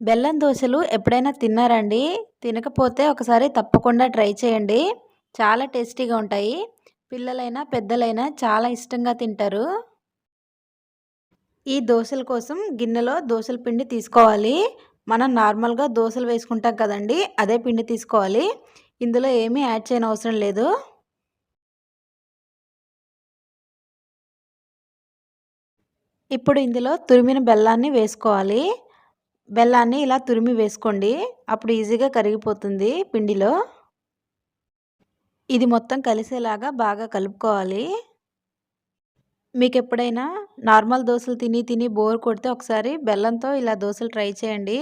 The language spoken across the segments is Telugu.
బెల్లం దోశలు ఎప్పుడైనా తిన్నారండి? తినకపోతే ఒకసారి తప్పకుండా ట్రై చేయండి. చాలా టేస్టీగా ఉంటాయి. పిల్లలైనా పెద్దలైనా చాలా ఇష్టంగా తింటారు. ఈ దోశల కోసం గిన్నెలో దోశల పిండి తీసుకోవాలి. మనం నార్మల్గా దోశలు వేసుకుంటాం కదండి అదే పిండి తీసుకోవాలి. ఇందులో ఏమీ యాడ్ చేయని అవసరం లేదు. ఇప్పుడు ఇందులో తురిమిన బెల్లాన్ని వేసుకోవాలి. బెల్లాన్ని ఇలా తురిమి వేసుకోండి. అప్పుడు ఈజీగా కరిగిపోతుంది పిండిలో. ఇది మొత్తం కలిసేలాగా బాగా కలుపుకోవాలి. మీకు ఎప్పుడైనా నార్మల్ దోశలు తిని తిని బోర్ కొడితే ఒకసారి బెల్లంతో ఇలా దోశలు ట్రై చేయండి.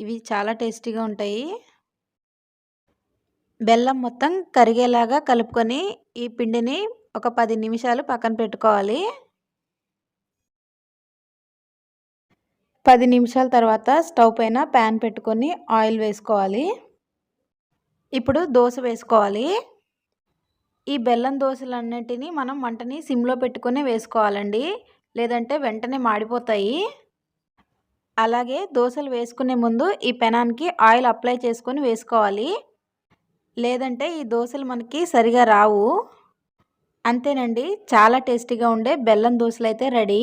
ఇవి చాలా టేస్టీగా ఉంటాయి. బెల్లం మొత్తం కరిగేలాగా కలుపుకొని ఈ పిండిని ఒక పది నిమిషాలు పక్కన పెట్టుకోవాలి. పది నిమిషాల తర్వాత స్టవ్ పైన ప్యాన్ పెట్టుకొని ఆయిల్ వేసుకోవాలి. ఇప్పుడు దోశ వేసుకోవాలి. ఈ బెల్లం దోశలన్నిటినీ మనం మంటని సిమ్లో పెట్టుకునే వేసుకోవాలండి. లేదంటే వెంటనే మాడిపోతాయి. అలాగే దోశలు వేసుకునే ముందు ఈ పెనానికి ఆయిల్ అప్లై చేసుకొని వేసుకోవాలి. లేదంటే ఈ దోశలు మనకి సరిగా రావు. అంతేనండి. చాలా టేస్టీగా ఉండే బెల్లం దోశలు అయితే రెడీ.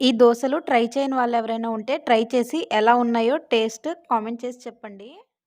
ఈ దోశలు ట్రై చేయని వాళ్ళు ఎవరైనా ఉంటే ట్రై చేసి ఎలా ఉన్నాయో టేస్ట్ కామెంట్ చేసి చెప్పండి.